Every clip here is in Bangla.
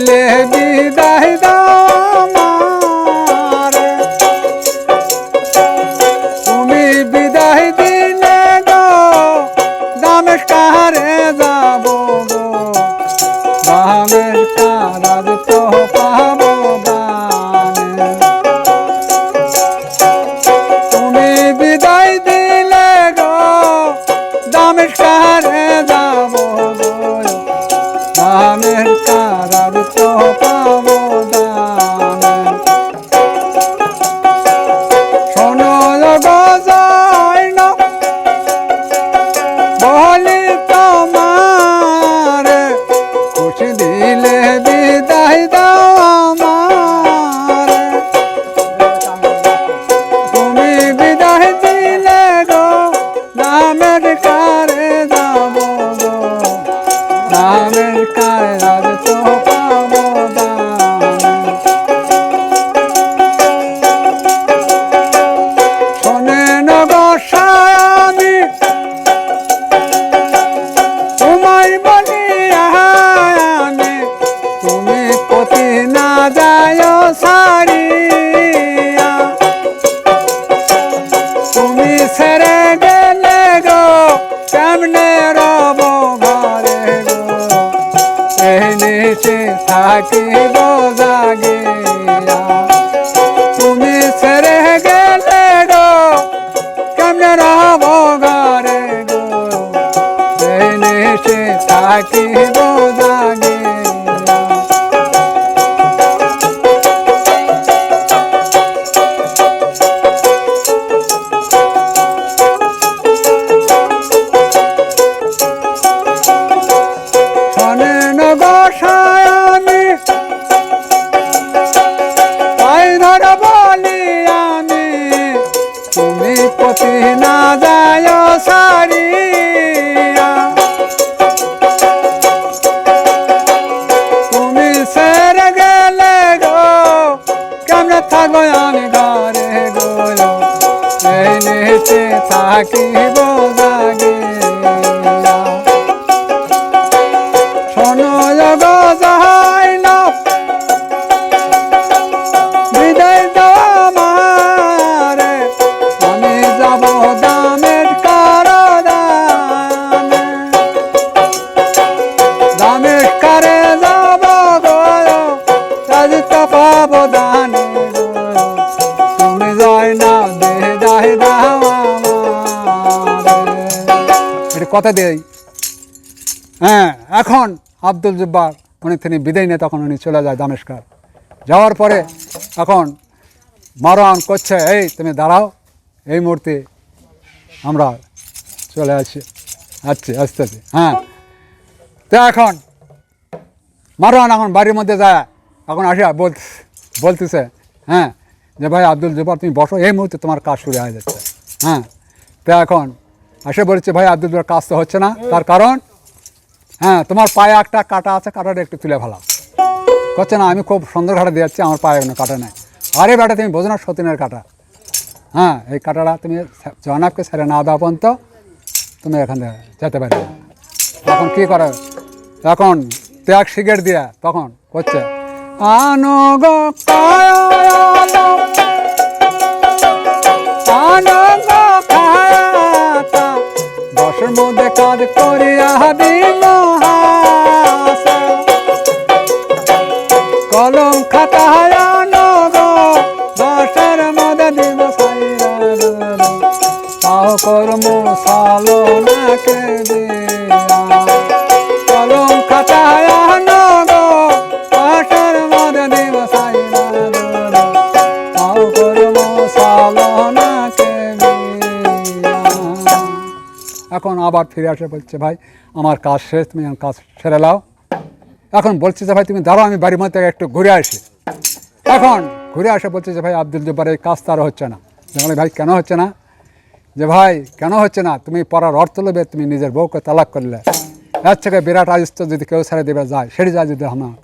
দিলে বিদায় দামার তুমি বিদায় দিলে গো দামেশ কাহারে যাব গো? দামেশ কারার থাকিব থাকিব কথা দেই হ্যাঁ এখন আব্দুল জব্বার উনি তিনি বিদায় নিয়ে তখন উনি চলে যায় দামেশকার যাওয়ার পরে এখন মারোয়ান করছে, এই, তুমি দাঁড়াও, এই মুহূর্তে আমরা চলে আসি, আসছি আসছি আসতেছি হ্যাঁ তো এখন মারওয়ান এখন বাড়ির মধ্যে যায়, এখন আসিয়া বল, বলতেছে হ্যাঁ যে, ভাই, আব্দুল জব্বার, তুমি বসো, এই মুহূর্তে তোমার কাজ শুরু হয়ে যাচ্ছে। হ্যাঁ তো এখন এসে বলছে ভাই আব্দুল কাজ তো হচ্ছে না। তার কারণ হ্যাঁ তোমার পায়ে একটা কাটা আছে, কাটাটা একটু তুলে ফেলাও। করছে না, আমি খুব সুন্দর ঘাটা দিয়ে যাচ্ছি, আমার পায়ে কোনো কাটা নেই। আরে বেটা, তুমি বোঝো না সতীনের কাটা। হ্যাঁ এই কাটাটা তুমি জনাবকে ছেড়ে না দেওয়া পর্যন্ত, তুমি এখান থেকে যেতে পারবে। তখন কী করে এখন ত্যাগ সিগারেট দিয়ে, তখন করছে, আনো গো আবার ফিরে আসে বলছে ভাই আমার কাজ শেষ তুমি আমার কাজ সেরে লাও এখন বলছে যে ভাই তুমি দাঁড়াও আমি বাড়ির মধ্যে একটু ঘুরে আসি। এখন ঘুরে আসে বলছে যে ভাই আব্দুল জব্বার এই কাজ তার হচ্ছে না। বলে, ভাই কেন হচ্ছে না? যে ভাই কেন হচ্ছে না? তুমি পড়ার অর্থ লোভে তুমি নিজের বউকে তালাক করলে। এর থেকে বিরাট আয়স্ত যদি কেউ ছেড়ে দেবে যায় সেটি যায় যদি হামাক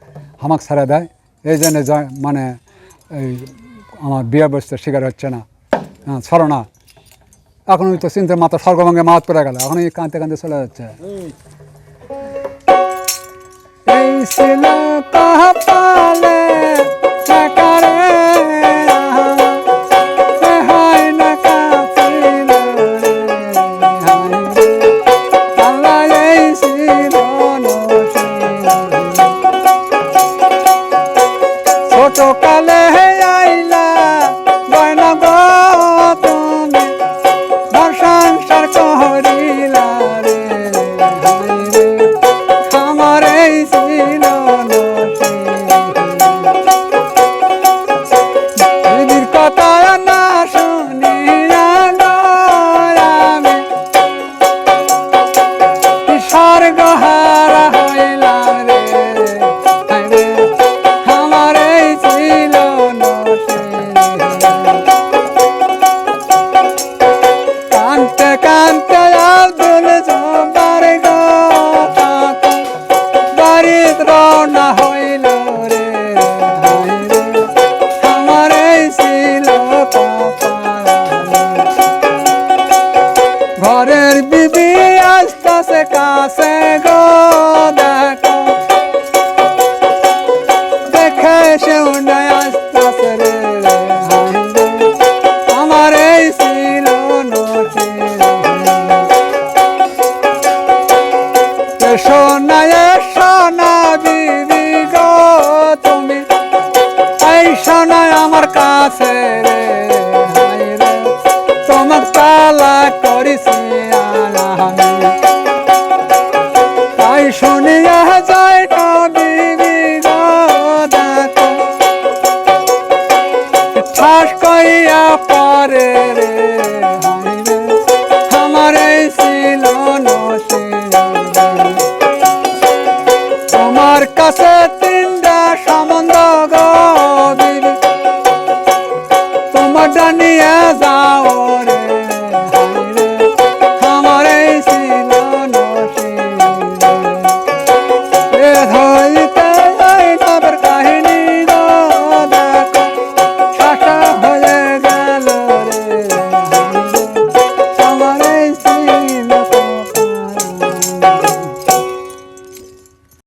হামাক ছেড়ে দেয়। এই জন্য মানে এই আমার বিয়ে বসতে শিকার হচ্ছে না। হ্যাঁ ছড়ো না। এখন ওই তো চিন্তার মাথা স্বর্গভঙ্গে মাত পড়ে গেল এখন এই কাঁদতে কাঁদতে চলে যাচ্ছে। টাকারে এ caseta.